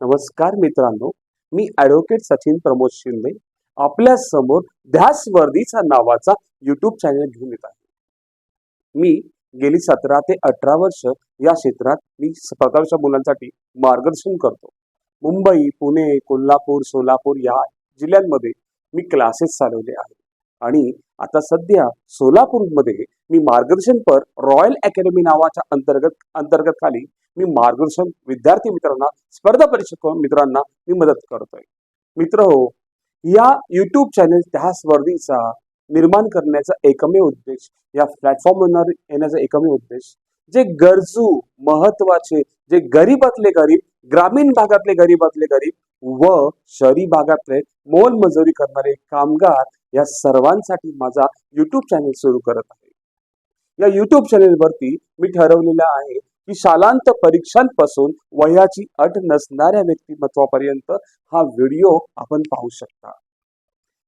नमस्कार मित्रांनो मी ॲडव्होकेट सचिन प्रमोद शिंदे आपल्यासमोर ध्यास वर्दीचा नावाचा युट्यूब चॅनल घेऊन येत आहे. मी गेली सतरा ते अठरा वर्ष या क्षेत्रात मी प्रकारच्या मुलांसाठी मार्गदर्शन करतो. मुंबई पुणे कोल्हापूर सोलापूर या जिल्ह्यांमध्ये मी क्लासेस चालवले आहेत. आणि आता सध्या सोलापूरमध्ये मी मार्गदर्शनपर रॉयल अकॅडमी नावाच्या अंतर्गत अंतर्गत खाली मी मार्गदर्शन विद्यार्थी मित्रांना स्पर्धा परीक्षक मित्रांना मी मदत करतोय. मित्र हो या युट्यूब चॅनल त्या स्पर्धेचा निर्माण करण्याचा एकमेव उद्देश या प्लॅटफॉर्मवर येण्याचा एकमेव उद्देश जे गरजू महत्त्वाचे जे गरीबातले गरीब ग्रामीण भागातले गरीबातले गरीब व शहरी भागातले मोलमजुरी करणारे कामगार या सर्वांसाठी माझा युट्यूब चॅनल सुरू करत आहे. या युट्यूब चॅनेलवरती मी ठरवलेलं आहे की शालांत परीक्षांपासून वयाची अट नसणाऱ्या व्यक्तिमत्वापर्यंत हा व्हिडिओ आपण पाहू शकता.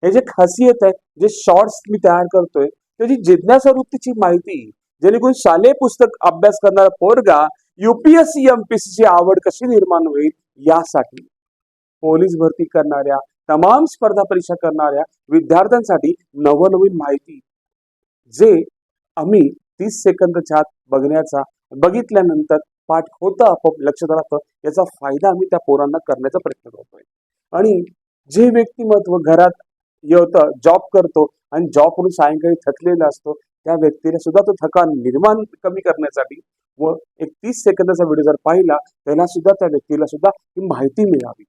हे जे खासियत आहे जे शॉर्ट्स मी तयार करतोय त्याची जिज्ञासा वृत्तीची माहिती जेणेकरून शालेय पुस्तक अभ्यास करणारा पोरगा युपीएससी एमपीएससी ची आवड कशी निर्माण होईल यासाठी पोलीस भरती करणाऱ्या तमाम स्पर्धा परीक्षा करणाऱ्या विद्यार्थ्यांसाठी नवनवीन माहिती जे आम्ही तीस सेकंदच्या आत बघण्याचा बघितल्यानंतर पाठ होतं आपोआप लक्षात राहतं याचा फायदा आम्ही त्या पोरांना करण्याचा प्रयत्न करतोय. आणि जे व्यक्तिमत्व घरात येतं जॉब करतो आणि जॉब करून सायंकाळी थकलेला असतो त्या व्यक्तीला सुद्धा तो थकान निर्माण कमी करण्यासाठी व एक तीस सेकंदाचा व्हिडिओ जर पाहिला त्याला सुद्धा त्या व्यक्तीला सुद्धा ही माहिती मिळावी.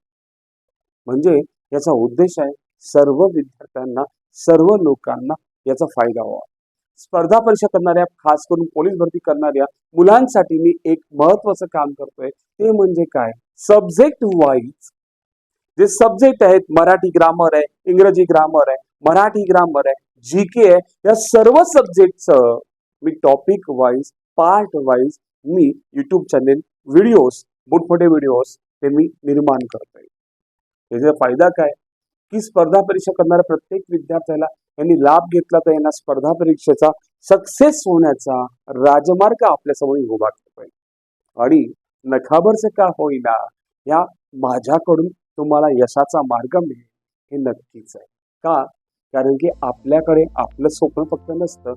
म्हणजे याचा उद्देश आहे सर्व विद्यार्थ्यांना सर्व लोकांना याचा फायदा व्हावा. स्पर्धा परीक्षा करणाऱ्या खास करून पोलीस भरती करणाऱ्या मुलांसाठी मी एक महत्वाचं काम करतोय. ते म्हणजे काय? सब्जेक्ट वाईज जे सब्जेक्ट आहेत मराठी ग्रामर आहे इंग्रजी ग्रामर आहे मराठी ग्रामर आहे जी के आहे या सर्व सब्जेक्टचं मी टॉपिक वाईज पार्ट वाईज मी युट्यूब चॅनेल व्हिडिओज मोठमोठे व्हिडिओज ते मी निर्माण करतोय. त्याचा फायदा काय? की स्पर्धा परीक्षा करणाऱ्या प्रत्येक विद्यार्थ्याला यांनी लाभ घेतला तर यांना स्पर्धा परीक्षेचा सक्सेस होण्याचा राजमार्ग आपल्यासमोर उभा करतोय आणि नखाबरच का होईना या माझ्याकडून तुम्हाला यशाचा मार्ग मिळेल हे नक्कीच आहे. का? कारण की आपल्याकडे आपलं स्वप्न फक्त नसतं